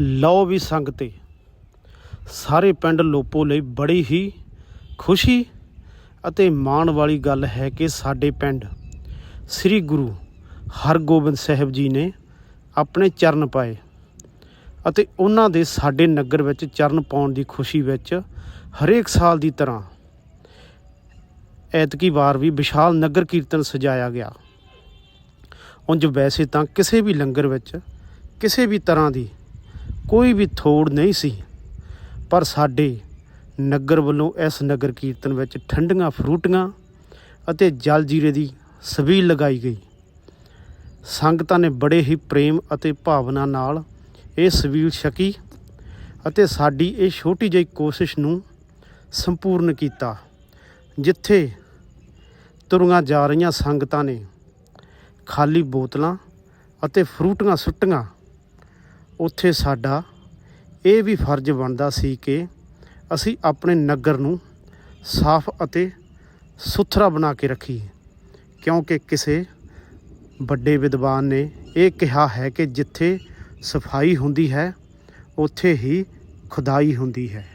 ਲਓ ਵੀ ਸੰਗਤੇ। ਸਾਰੇ ਪਿੰਡ ਲੋਪੋ ਲਈ ਬੜੀ ਹੀ ਖੁਸ਼ੀ ਅਤੇ ਮਾਣ ਵਾਲੀ ਗੱਲ ਹੈ ਕਿ ਸਾਡੇ ਪਿੰਡ ਸ੍ਰੀ ਗੁਰੂ ਹਰਗੋਬਿੰਦ ਸਾਹਿਬ ਜੀ ਨੇ ਆਪਣੇ ਚਰਨ ਪਾਏ ਅਤੇ ਉਹਨਾਂ ਦੇ ਸਾਡੇ ਨਗਰ ਵਿੱਚ ਚਰਨ ਪਾਉਣ ਦੀ ਖੁਸ਼ੀ ਵਿੱਚ ਹਰੇਕ ਸਾਲ ਦੀ ਤਰ੍ਹਾਂ ਐਤਕੀ ਵਾਰ ਵੀ ਵਿਸ਼ਾਲ ਨਗਰ ਕੀਰਤਨ ਸਜਾਇਆ ਗਿਆ। ਉਂਝ ਵੈਸੇ ਤਾਂ ਕਿਸੇ ਵੀ ਲੰਗਰ ਵਿੱਚ, ਕਿਸੇ ਵੀ ਤਰ੍ਹਾਂ ਦੀ ਕੋਈ ਵੀ ਥੋੜ ਨਹੀਂ ਸੀ। ਪਰ ਸਾਡੇ ਨਗਰ ਵੱਲੋਂ ਇਸ ਨਗਰ ਕੀਰਤਨ ਵਿੱਚ ਠੰਡੀਆਂ ਫਰੂਟੀਆਂ ਅਤੇ ਜਲ ਜੀਰੇ ਦੀ ਸਵੀਲ ਲਗਾਈ ਗਈ। ਸੰਗਤਾਂ ਨੇ ਬੜੇ ਹੀ ਪ੍ਰੇਮ ਅਤੇ ਭਾਵਨਾ ਨਾਲ ਇਹ ਸਵੀਲ ਛਕੀ ਅਤੇ ਸਾਡੀ ਇਹ ਛੋਟੀ ਜਿਹੀ ਕੋਸ਼ਿਸ਼ ਨੂੰ ਸੰਪੂਰਨ ਕੀਤਾ, ਜਿੱਥੇ ਤੁਰੀਆਂ ਜਾ ਰਹੀਆਂ ਸੰਗਤਾਂ ਨੇ ਖਾਲੀ ਬੋਤਲਾਂ ਅਤੇ ਫਰੂਟੀਆਂ ਸੁੱਟੀਆਂ। ਉੱਥੇ ਸਾਡਾ ਇਹ ਵੀ ਫਰਜ਼ ਬਣਦਾ ਸੀ ਕਿ ਅਸੀਂ ਆਪਣੇ ਨਗਰ ਨੂੰ ਸਾਫ਼ ਅਤੇ ਸੁਥਰਾ ਬਣਾ ਕੇ ਰੱਖੀਏ। ਕਿਉਂਕਿ ਕਿਸੇ ਵੱਡੇ ਵਿਦਵਾਨ ਨੇ ਇਹ ਕਿਹਾ ਹੈ ਕਿ ਜਿੱਥੇ ਸਫ਼ਾਈ ਹੁੰਦੀ ਹੈ, ਉੱਥੇ ਹੀ ਖੁਦਾਈ ਹੁੰਦੀ ਹੈ।